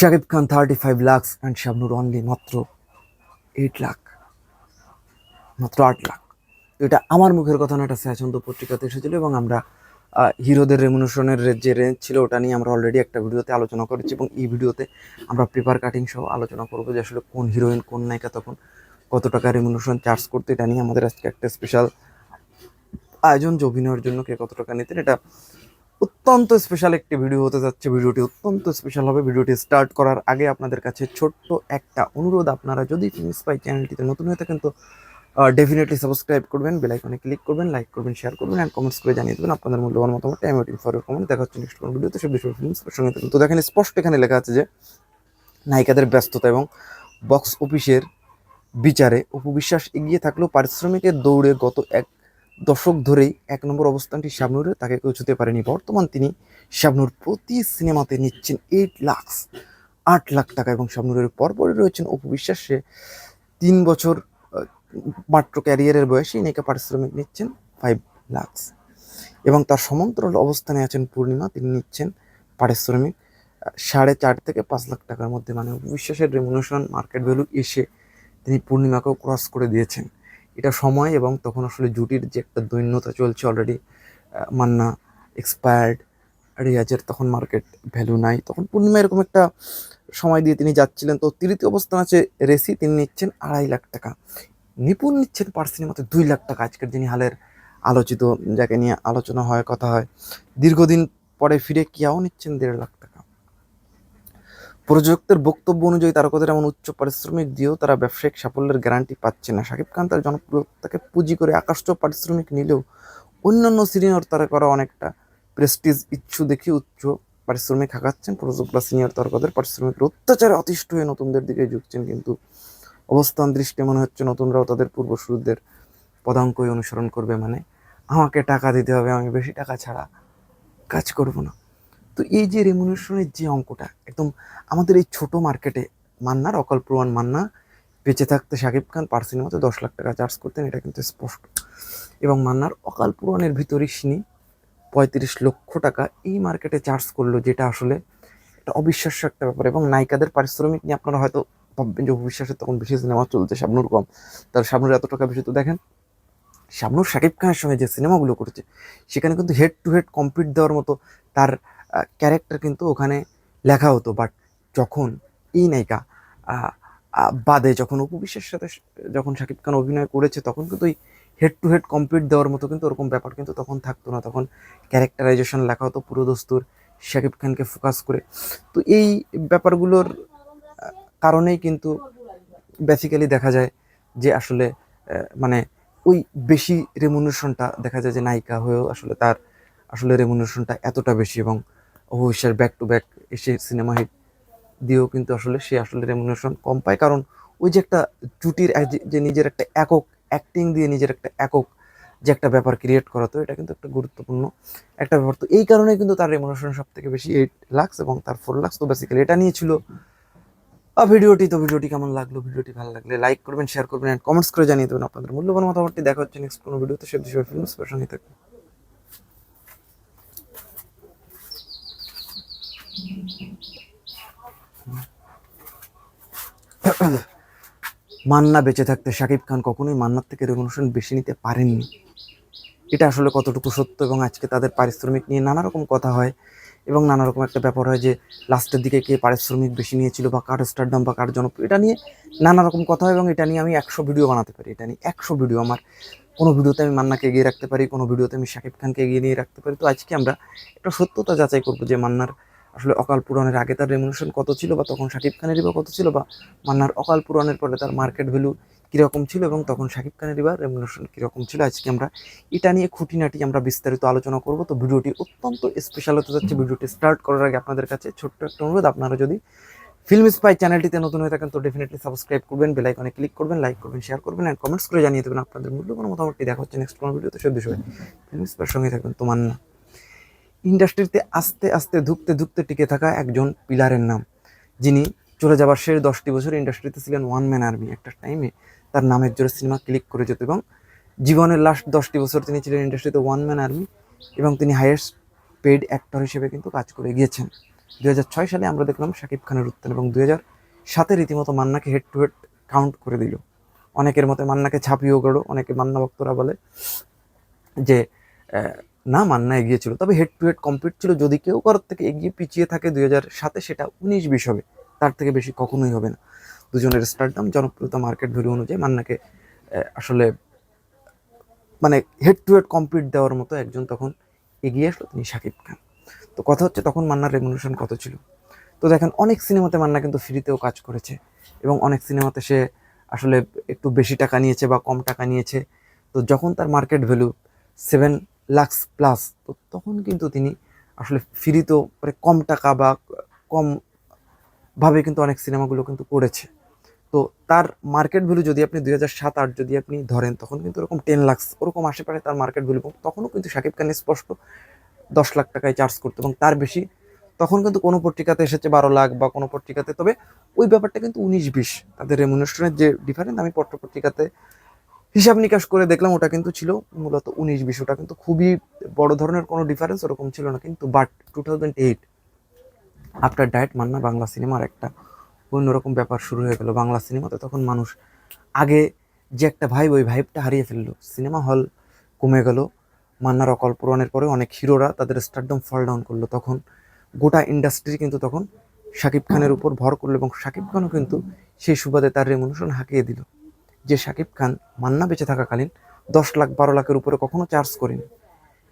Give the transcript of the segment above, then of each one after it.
Shakib Khan thirty five lakhs and Shabnur only মাত্র eight lakh মাত্র আট লাখ এটা আমার মুখের কথা না, এটা স্যাচন্দ পত্রিকাতে এসেছিল এবং আমরা হিরোদের রেমুনেশনের যে রেঞ্জ ছিল, ওটা নিয়ে আমরা অলরেডি একটা ভিডিওতে আলোচনা করেছি এবং এই ভিডিওতে আমরা পেপার কাটিং সহ আলোচনা করব যে আসলে কোন হিরোইন কোন নায়িকা তখন কত টাকা রেমুনেশন চার্জ করতে, এটা নিয়ে আমাদের আজকে একটা স্পেশাল আয়োজন যে অভিনয়ের জন্য কে কত টাকা নিতেন, এটা অত্যন্ত স্পেশাল একটি ভিডিও হতে যাচ্ছে। ভিডিওটি অত্যন্ত স্পেশাল হবে। ভিডিওটি স্টার্ট করার আগে আপনাদের কাছে ছোট্ট একটা অনুরোধ। আপনারা যদি ফিনিস পাই চ্যানেলটিতে নতুন হয়ে থাকেন তো ডেফিনেটলি সাবস্ক্রাইব করবেন বেল আইকনে ক্লিক করবেন লাইক করবেন শেয়ার করবেন অ্যান্ড কমেন্টস করে জানিয়ে দেবেন আপনাদের মূল্যবান মতামত টাইম ওয়েটিং ফর কমেন্ট দেখা হচ্ছে নেক্সট কোন ভিডিওতে সব বিষয় ফিল্মস সঙ্গে থাকুন। তো দেখেন, স্পষ্ট এখানে লেখা আছে যে, নায়িকাদের ব্যস্ততা এবং বক্স অফিসের বিচারে অপবিশ্বাস এগিয়ে থাকলেও পারিশ্রমিকের দৌড়ে গত এক দশক ধরেই এক নম্বর অবস্থানটি শাবনুরে, তাকে কেউ ছুতে পারেনি। বর্তমান তিনি শাবনুর প্রতি সিনেমাতে নিচ্ছেন এইট লাখস আট লাখ টাকা এবং শাবনুরের পরপরই রয়েছেন অপু বিশ্বাস। তিন বছর মাত্র ক্যারিয়ারের বয়সে নায়িকা পারিশ্রমিক নিচ্ছেন ফাইভ লাখস এবং তার সমান্তরাল অবস্থানে আছেন পূর্ণিমা, তিনি নিচ্ছেন পারিশ্রমিক সাড়ে চার থেকে পাঁচ লাখ টাকার মধ্যে। মানে অপু বিশ্বাসের রেমুনেশন মার্কেট ভ্যালু এসে তিনি পূর্ণিমাকেও ক্রস করে দিয়েছেন। এটা সময় এবং তখন আসলে জুটির যে একটা দৈন্যতা চলছে অলরেডি মান্না এক্সপায়ার্ড রিয়াজের তখন মার্কেট ভ্যালু নাই। তখন পূর্ণিমা এরকম একটা সময় দিয়ে তিনি যাচ্ছিলেন। তো তৃতীয় অবস্থান আছে রেসি, তিনি নিচ্ছেন আড়াই লাখ টাকা। নিপুণ নিচ্ছেন পার সিনেমাতে দুই লাখ টাকা আজকের যিনি হালের আলোচিত, যাকে নিয়ে আলোচনা হয়, কথা হয়। দীর্ঘদিন পরে ফিরে কিয়াও নিচ্ছেন দেড় লাখ প্রযোজকদের বক্তব্য অনুযায়ী তারকাদের এমন উচ্চ পারিশ্রমিক দিয়েও তারা ব্যবসায়িক সাফল্যের গ্যারান্টি পাচ্ছে না। শাকিব খান তার জনপ্রিয়তাকে পুঁজি করে আকাশ্চ পারিশ্রমিক নিলেও অন্যান্য সিনিয়র তারকারা অনেকটা প্রেস্টিজ ইচ্ছু দেখে উচ্চ পারিশ্রমিক হাঁকাচ্ছেন প্রযোজকরা সিনিয়র তারকাদের পারিশ্রমিকের অত্যাচারে অতিষ্ঠ হয়ে নতুনদের দিকে ঝুঁকছেন কিন্তু অবস্থান দৃষ্টি মনে হচ্ছে নতুনরাও তাদের পূর্বসূরীদের পদাঙ্কই অনুসরণ করবে মানে আমাকে টাকা দিতে হবে, আমি বেশি টাকা ছাড়া কাজ করব না। তো এই যে রেমুনেশনের যে অঙ্কটা, একদম আমাদের এই ছোট মার্কেটে মান্নার অকাল প্রমাণ মান্না, বেঁচে থাকতে শাকিব খান পার সিনেমাতে দশ লাখ টাকা চার্জ করতেন, এটা কিন্তু স্পষ্ট। এবং মান্নার অকাল পুরাণের ভিতরে সিনি পঁয়ত্রিশ লক্ষ টাকা এই মার্কেটে চার্জ করল, যেটা আসলে একটা অবিশ্বাস্য একটা ব্যাপার। এবং নায়িকাদের পারিশ্রমিক নিয়ে আপনারা হয়তো ভাববেন যে অবিশ্বাসের তখন বেশি সিনেমা চলছে, শাবনুর কম। তার শাবনুর এত টাকা বেশি তো দেখেন, শাবনুর শাকিব খানের সঙ্গে যে সিনেমাগুলো করেছে, সেখানে কিন্তু হেড টু হেড কম্পিট দেওয়ার মতো তার ক্যারেক্টার কিন্তু ওখানে লেখা হতো বাট যখন এই নায়িকা বাদে যখন উপবিশ্বের সাথে যখন শাকিব খান অভিনয় করেছে, তখন কিন্তু ওই হেড টু হেড কম্পিট দেওয়ার মতো কিন্তু ওরকম ব্যাপার কিন্তু তখন থাকতো না। তখন ক্যারেক্টারাইজেশন লেখা হতো পুরো দস্তুর শাকিব খানকে ফোকাস করে। তো এই ব্যাপারগুলোর কারণেই কিন্তু বেসিক্যালি দেখা যায় যে আসলে মানে ওই বেশি রেমুনেশনটা দেখা যায় যে নায়িকা হয়েও আসলে তার আসলে রেমুনেশনটা এতটা বেশি এবং অবশ্যই ব্যাক টু ব্যাক এসে সিনেমা হিট দিয়েও কিন্তু আসলে সে আসলে রেমুনেশন কম পায়। কারণ ওই যে একটা জুটির যে- নিজের একটা একক অ্যাক্টিং দিয়ে নিজের একটা একক যে একটা ব্যাপার ক্রিয়েট করা তো এটা কিন্তু একটা গুরুত্বপূর্ণ একটা ব্যাপার। তো এই কারণে কিন্তু তার রেমুনেশন সব থেকে বেশি এইট লাক্স এবং তার ফোর লাক্স তো বেসিক্যালি এটা নিয়ে ছিল। আহ, ভিডিওটি তো ভিডিওটি কেমন লাগল? ভিডিওটি ভালো লাগলে লাইক করবেন শেয়ার করবেন অ্যান্ড কমেন্টস করে জানিয়ে দেবেন। আপনাদের মূল্যবান মতামতটি দেখা হচ্ছে নেক্সট কোনো ভিডিওতে সে বিষয়ে ফিল্মস সঙ্গে থাকবে। মান্না বেঁচে থাকতে শাকিব খান কখনোই মান্নার থেকে রেভলিউশন বেশি নিতে পারেননি। এটা আসলে কতটুকু সত্য এবং আজকে তাদের পারিশ্রমিক নিয়ে নানা রকম কথা হয় এবং নানা রকম একটা ব্যাপার হয় যে লাস্টের দিকে কে পারিশ্রমিক বেশি নিয়েছিল বা কার স্টারডাম বা কার জনপ্রিয়, এটা নিয়ে নানা রকম কথা হয় এবং এটা নিয়ে আমি একশো ভিডিও বানাতে পারি। এটা নিয়ে একশো ভিডিও আমার। কোনো ভিডিওতে আমি মান্নাকে এগিয়ে রাখতে পারি, কোনো ভিডিওতে আমি শাকিব খানকে এগিয়ে নিয়ে রাখতে পারি। তো আজকে আমরা একটা সত্যতা যাচাই করব যে মান্নার আসলে অকাল পূরণের আগে তার রেমুনেশন কত ছিল বা তখন শাকিব খানেরই বা কত ছিল বা মান্নার অকাল পূরণের পরে তার মার্কেট ভ্যালু কীরকম ছিল এবং তখন শাকিব খানেরই বা রেমুনেশন কীরকম ছিল, আজকে আমরা এটা নিয়ে খুঁটিনাটি আমরা বিস্তারিত আলোচনা করব। তো ভিডিওটি অত্যন্ত স্পেশাল হতে যাচ্ছে। ভিডিওটি স্টার্ট করার আগে আপনাদের কাছে ছোট্ট একটা অনুরোধ, আপনারা যদি ফিল্ম স্পাই চ্যানেলটিতে নতুন হয়ে থাকেন, তো ডেফিনেটলি সাবস্ক্রাইব করবেন বেল আইকনে ক্লিক করবেন লাইক করবেন শেয়ার করবেন অ্যান্ড কমেন্টস করে জানিয়ে দেবেন আপনাদের মূল্যবান মতামতটি। দেখা হচ্ছে নেক্সট কোনো ভিডিওতে। সব বিষয়ে ফিল্ম স্পাইয়ের সঙ্গে থাকবেন তোমার না ইন্ডাস্ট্রিতে আস্তে আস্তে ধুকতে ধুকতে টিকে থাকা একজন পিলারের নাম। যিনি চলে যাবার শেষ দশটি বছর ইন্ডাস্ট্রিতে ছিলেন ওয়ান ম্যান আর্মি একটা টাইমে তার নামের জোরে সিনেমা ক্লিক করে যেত এবং জীবনের লাস্ট দশটি বছর তিনি ছিলেন ইন্ডাস্ট্রিতে ওয়ান ম্যান আর্মি এবং তিনি হাইয়েস্ট পেড অ্যাক্টর হিসেবে কিন্তু কাজ করে গিয়েছেন। দু হাজার ছয় সালে আমরা দেখলাম শাকিব খানের উত্থান এবং দু হাজার সাতে রীতিমতো মান্নাকে হেড টু হেড কাউন্ট করে দিল। অনেকের মতে মান্নাকে ছাপিয়েও গেল, অনেকে মান্না ভক্তরা বলে যে না মান্না এগিয়েছিল তবে হেড টু হেড কমপ্লিট ছিল যদি কেউ কারোর থেকে এগিয়ে পিছিয়ে থাকে দুই হাজার সাতে, সেটা উনিশ বিশ হবে। তার থেকে বেশি কখনোই হবে না। দুজনের স্টারডাম জনপ্রিয়তা মার্কেট ভ্যালু অনুযায়ী মান্নাকে আসলে মানে হেড টু হেড কমপ্লিট দেওয়ার মতো একজন তখন এগিয়ে আসলো তিনি শাকিব খান। তো কথা হচ্ছে তখন মান্নার রেমুনেশন কত ছিল? তো দেখেন, অনেক সিনেমাতে মান্না কিন্তু ফ্রিতেও কাজ করেছে এবং অনেক সিনেমাতে সে আসলে একটু বেশি টাকা নিয়েছে বা কম টাকা নিয়েছে। তো যখন তার market value seven lakhs plus তো তখন কিন্তু তিনি আসলে ফ্রিতেও মানে কম টাকা বা কম ভাবে কিন্তু অনেক সিনেমাগুলো কিন্তু করেছে। তো তার মার্কেট ভ্যালু যদি আপনি দুই হাজার সাত, আট যদি আপনি ধরেন, তখন কিন্তু ওরকম টেন লাক্স ওরকম আশেপাশে তার মার্কেট ভ্যালু এবং তখনও কিন্তু শাকিব খান স্পষ্ট দশ লাখ টাকায় চার্জ করতো এবং তার বেশি। তখন কিন্তু কোনো পত্রিকাতে এসেছে বারো লাখ বা কোনো পত্রিকাতে, তবে ওই ব্যাপারটা কিন্তু উনিশ বিশ। তাদের রেমুনেশনের যে ডিফারেন্স আমি পত্র পত্রিকাতে হিসাব নিকাশ করে দেখলাম, ওটা কিন্তু ছিল মূলত উনিশ বিশ ওটা কিন্তু খুবই বড় ধরনের কোনো ডিফারেন্স ওরকম ছিল না। কিন্তু but two thousand eight after died Manna Bangla সিনেমার একটা অন্যরকম ব্যাপার শুরু হয়ে গেল বাংলা সিনেমাতে তখন মানুষ আগে যে একটা ভাইব ওই ভাইবটা হারিয়ে ফেলল। সিনেমা হল কমে গেল। মান্নার অকল পূরণের পরে অনেক হিরোরা তাদের স্টারডম ফল ডাউন করল। তখন গোটা ইন্ডাস্ট্রি কিন্তু তখন শাকিব খানের উপর ভর করল এবং শাকিব খানও কিন্তু সেই সুবাদে তার রেমুনেশন হাঁকিয়ে দিল। যে শাকিব খান মান্না বেঁচে থাকাকালীন দশ লাখ বারো লাখের উপরে কখনো চার্জ করেনি।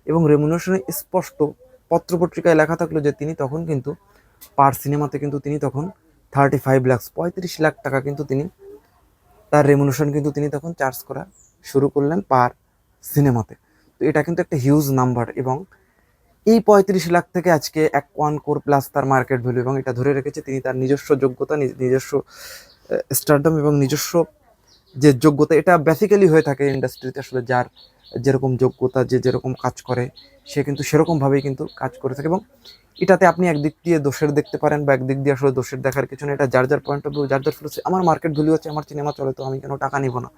এবং রেমুনেশনে স্পষ্ট পত্রপত্রিকায় লেখা থাকল যে তিনি তখন কিন্তু পার সিনেমাতে কিন্তু তিনি তখন থার্টি ফাইভ লাখ পঁয়ত্রিশ লাখ টাকা কিন্তু তিনি তার রেমুনেশন কিন্তু তিনি তখন চার্জ করা শুরু করলেন পার সিনেমাতে তো এটা কিন্তু একটা হিউজ নাম্বার এবং এই পঁয়ত্রিশ লাখ থেকে আজকে এক ওয়ান কোর প্লাস তার মার্কেট ভ্যালু এবং এটা ধরে রেখেছে তিনি তার নিজস্ব যোগ্যতা, নিজ- নিজস্ব স্টারডম এবং নিজস্ব যে যোগ্যতা, এটা বেসিক্যালি হয়ে থাকে ইন্ডাস্ট্রিতে আসলে যার যেরকম যোগ্যতা, যে যেরকম কাজ করে, সে কিন্তু সেরকমভাবেই কিন্তু কাজ করে থাকে এবং এটাতে আপনি একদিক দিয়ে দোষের দেখতে পারেন বা একদিক দিয়ে আসলে দোষের দেখার কিছু না এটা যার যার পয়েন্ট অফ ভিউ যার যার ফিলোসফি। আমার মার্কেট ভ্যালু হচ্ছে আমার সিনেমা চলে, তো আমি কেন টাকা নিব না?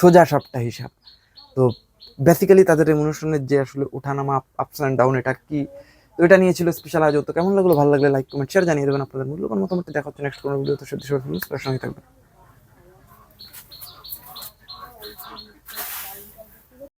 সোজা সবটা হিসাব। তো বেসিক্যালি তাদের রেমুনেশনের যে আসলে ওঠানামা আপস অ্যান্ড ডাউন এটা কি? তো এটা নিয়ে ছিল স্পেশাল আয়োজন। তো কেমন লাগল? ভালো লাগলে লাইক কমেন্ট শেয়ার জানিয়ে দেবেন। আপনাদের মূল্যবান মতামত দেখা হচ্ছে নেক্সট কোনো ভিডিওতে সত্যি সবাই থাকবেন।